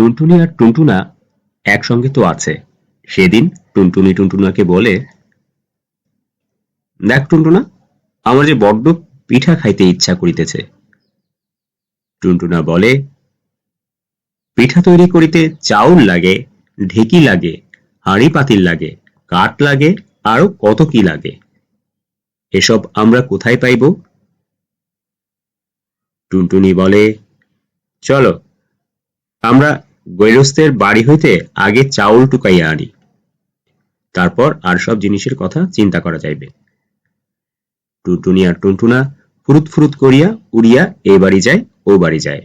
টুনটুনি আর টুনটুনা একসঙ্গে তো আছে। সেদিন টুনটুনি টুনটুনাকে বলে, দেখ টুনটুনা, আমার যে বড্ড পিঠা খাইতে ইচ্ছা করিতেছে। টুনটুনা বলে, পিঠা তৈরি করিতে চাউল লাগে, ঢেকি লাগে, হাঁড়ি পাতিল লাগে, কাঠ লাগে, আরও কত কি লাগে। এসব আমরা কোথায় পাইব? টুনটুনি বলে, চলো, আমরা গৈরস্তের বাড়ি হইতে আগে চাউল টুকাইয়া আনি। তারপর আর সব জিনিসের কথা চিন্তা করা যাইবে। টুনটুনি আর টুনটুনা ফুরুত ফুরুত করিয়া উড়িয়া এ বাড়ি যায়, ও বাড়ি যায়।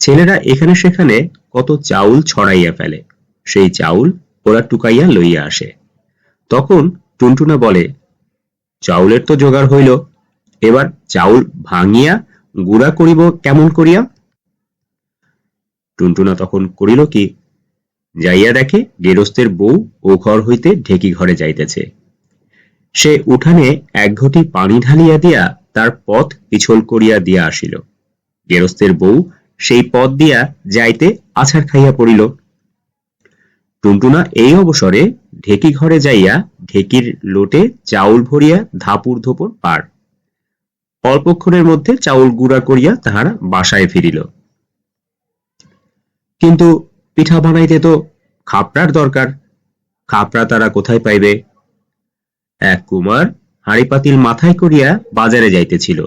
ছেলেরা এখানে সেখানে কত চাউল ছড়াইয়া ফেলে, সেই চাউল ওরা টুকাইয়া লইয়া আসে। তখন টুনটুনা বলে, চাউলের তো জোগাড় হইল, এবার চাউল ভাঙিয়া গুড়া করিব কেমন করিয়া? টুনটুনা তখন করিল কি, যাইয়া দেখে গেরস্তের বউ ও ঘর হইতে ঢেকি ঘরে যাইতেছে। সে উঠানে এক ঘটি পানি ঢালিয়া দিয়া তার পথ পিছল করিয়া দিয়া আসিল। গেরস্তের বউ সেই পথ দিয়া যাইতে আছাড় খাইয়া পড়িল। টুনটুনা এই অবসরে ঢেকি ঘরে যাইয়া ঢেকির লোটে চাউল ভরিয়া ধাপুর ধোপর পার অল্পক্ষণের মধ্যে চাউল গুঁড়া করিয়া তাহারা বাসায় ফিরিল। কিন্তু পিঠা বানাইতে তো খাপড়ার দরকার। খাপড়া তারা কোথায় পাইবে? এক কুমার হাঁড়ি পাতিল মাথায় করিয়া বাজারে যাইতেছিল।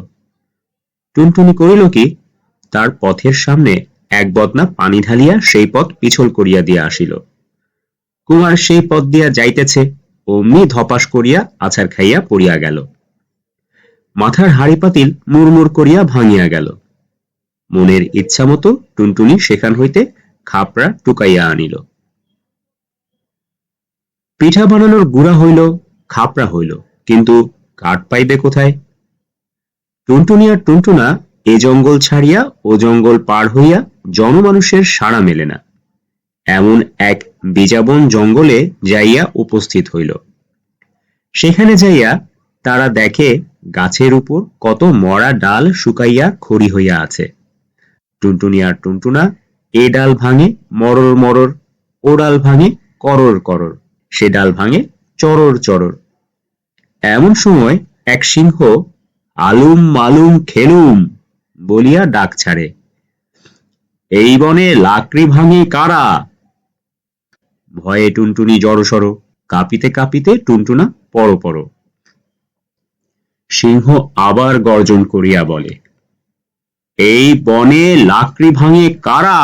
টুনটুনি করিল কি, তার পথের সামনে এক বদনা পানি ঢালিয়া সেই পথ পিছল করিয়া দিয়া আসিল। কুমার সেই পথ দিয়া যাইতেছে, অমনি ধপাস করিয়া আছাড় খাইয়া পড়িয়া গেল। মাথার হাঁড়ি পাতিল মুড়মুড় করিয়া ভাঙিয়া গেল। মনের ইচ্ছা মতো টুনটুনি সেখান হইতে খাপড়া টুকাইয়া আনিল। পিঠা বানানোর গুড়া হইল, খাপড়া হইল, কিন্তু কাঠ পাইবে কোথায়? টুনটুনি আর টুনটুনা এ জঙ্গল ছাড়িয়া, ও জঙ্গল পার হইয়া জনমানুষের সাড়া মেলে না। এমন এক বিজাবন জঙ্গলে যাইয়া উপস্থিত হইল। সেখানে যাইয়া তারা দেখে গাছের উপর কত মরা ডাল শুকাইয়া খড়ি হইয়া আছে। টুনটুনি আর টুনটুনা এ ডাল ভাঙে, মরর মরর, ও ডাল ভাঙে, করর করর, সে ডাল ভাঙে, চরর চরর। এমন সময় এক সিংহ, আলুম মালুম খেলুম, বলিয়া ডাক ছাড়ে, এই বনে লাকড়ি ভাঙে কারা? ভয়ে টুনটুনি জড়সড় কাঁপিতে কাঁপিতে টুনটুনা পড়ো পড়ো সিংহ আবার গর্জন করিয়া বলে এই বনে লাকড়ি ভাঙে কারা?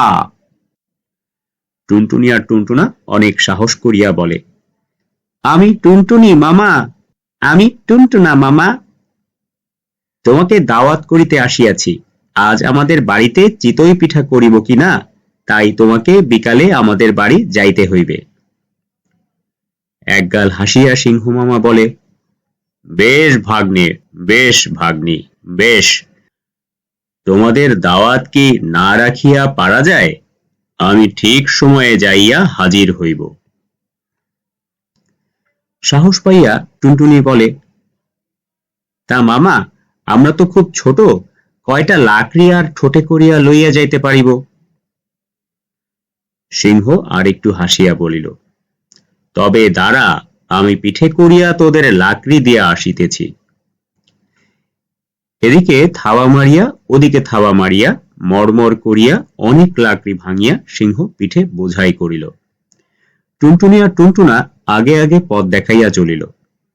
টুনটুনি আর টুনটুনা অনেক সাহস করিয়া বলে, আমি টুনটুনি, মামা, আমি টুনটুনা, মামা। তোমাকে দাওয়াত করিতে আসিয়াছি, আজ আমাদের বাড়িতে চিতই পিঠা করিব কিনা, তাই তোমাকে বিকালে আমাদের বাড়ি যাইতে হইবে। একগাল হাসিয়া সিংহ মামা বলে, বেশ ভাগ্নে, বেশ ভাগ্নি, বেশ। তোমাদের দাওয়াত কি না রাখিয়া পারা যায়? আমি ঠিক সময়ে যাইয়া হাজির হইব। সাহস পাইয়া টুনটুনি বলে, তা মামা, আমরা তো খুব ছোট, কয়টা লাকড়ি আর ঠোঁটে করিয়া লইয়া যাইতে পারিব? সিংহ আর একটু হাসিয়া বলিল, তবে দাঁড়া, আমি পিঠে করিয়া তোদের লাকড়ি দিয়া আসিতেছি। এদিকে থাওয়া মারিয়া, ওদিকে থাওয়া মারিয়া মরমর করিয়া, অনেক লাকড়ি ভাঙিয়া সিংহ পিঠে বোঝাই করিল। টুনটুনি আর টুনটুনা আগে আগে পথ দেখাইয়া চলিল।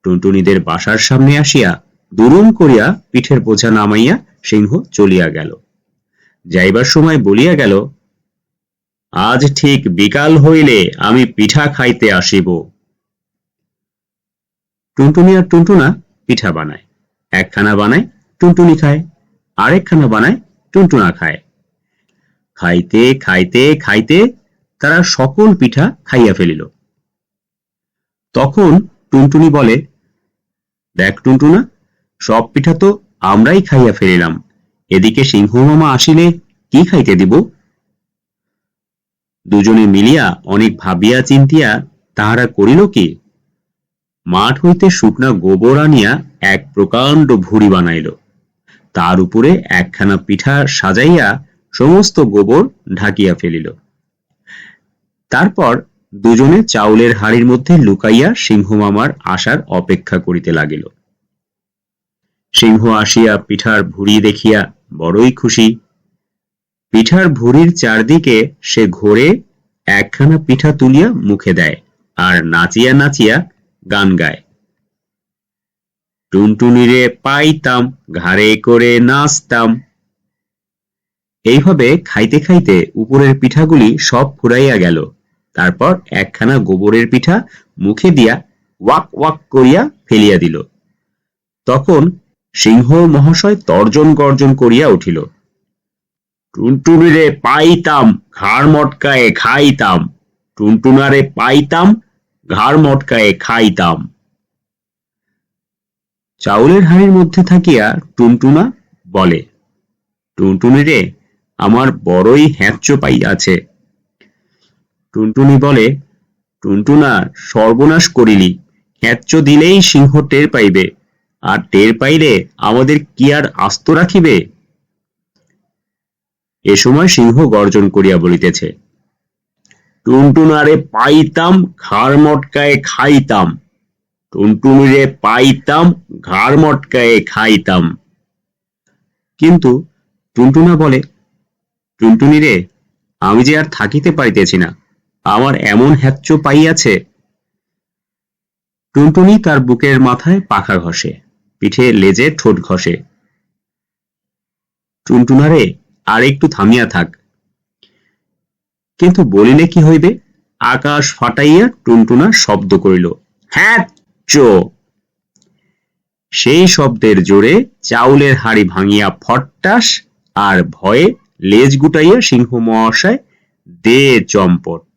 টুনটুনিদের বাসার সামনে আসিয়া দুরুম করিয়া পিঠের বোঝা নামাইয়া সিংহ চলিয়া গেল। যাইবার সময় বলিয়া গেল, আজ ঠিক বিকাল হইলে আমি পিঠা খাইতে আসিব। টুনটুনি আর টুনটুনা পিঠা বানায়। একখানা বানায় টুনটুনি খায়, আরেকখানা বানায় টুনটুনা খায়। খাইতে খাইতে খাইতে তারা সকল পিঠা খাইয়া ফেলিল। তখন টুনটুনি বলে, দেখ টুনটুনা, সব পিঠা তো আমরাই খাইয়া ফেলিলাম। এদিকে সিংহ মামা আসিলে কি খাইতে দিব? দুজনে মিলিয়া অনেক ভাবিয়া চিন্তিয়া, তাহারা করিল কি? মাঠ হইতে শুকনা গোবর আনিয়া এক প্রকাণ্ড ভুড়ি বানাইল। তার উপরে একখানা পিঠা সাজাইয়া সমস্ত গোবর ঢাকিয়া ফেলিল। তারপর দুজনে চাউলের হাড়ির মধ্যে লুকাইয়া সিংহ মামার আসার অপেক্ষা করিতে লাগিল। সিংহ আসিয়া পিঠার ভুঁড়ি দেখিয়া বড়ই খুশি। পিঠার ভুঁড়ির চারদিকে সে ঘোরে একখানা পিঠা তুলিয়া মুখে দেয় আর নাচিয়া নাচিয়া গান গায়। টুনটুনিরে পাইতাম, ঘাড়ে করে নাচতাম। এইভাবে খাইতে খাইতে উপরের পিঠাগুলি সব ফুরাইয়া গেল। তারপর একখানা গোবরের পিঠা মুখে দিয়া ওয়াক ওয়াক করিয়া ফেলিয়া দিল। তখন সিংহ মহাশয় তর্জন গর্জন করিয়া উঠিল। টুনটুনিরে পাইতাম, ঘাড় মটকায়ে খাইতাম। টুনটুনারে পাইতাম, ঘাড় মটকায়ে খাইতাম। চাউলের হাড়ির মধ্যে থাকিয়া টুনটুনা বলে, টুনটুনি রে, আমার বড়ই হ্যাঁচ্চ পাইয়াছে। টুনটুনি বলে, টুনটুনা, সর্বনাশ করিলি। হ্যাঁচ্চ দিলেই সিংহ টের পাইবে। আর টের পাইলে আমাদের কি আর আস্ত রাখিবে? এ সময় সিংহ গর্জন করিয়া বলিতেছে টুনটুনারে পাইতাম, ঘাড় মটকায়ে খাইতাম। টুনটুনিরে পাইতাম, ঘাড় মটকায়ে খাইতাম। কিন্তু টুনটুনা বলে টুনটুনি রে আমি যে আর থাকিতে পারিতেছি না, আমার এমন হ্যাচ্চ পাইয়াছে টুনটুনি তার বুকের মাথায় পাখা ঘষে, পিঠে লেজে ঠোঁট ঘষে। টুনটুনারে, আর একটু থামিয়া থাক। কিন্তু বলিলে কি হইবে? আকাশ ফাটাইয়া টুনটুনা শব্দ করিল হ্যাঁ সেই শব্দের জোরে চাউলের হাড়ি ভাঙিয়া ফট্টাস আর ভয়ে লেজ গুটাইয়া সিংহ মহাশয় দে চম্পট।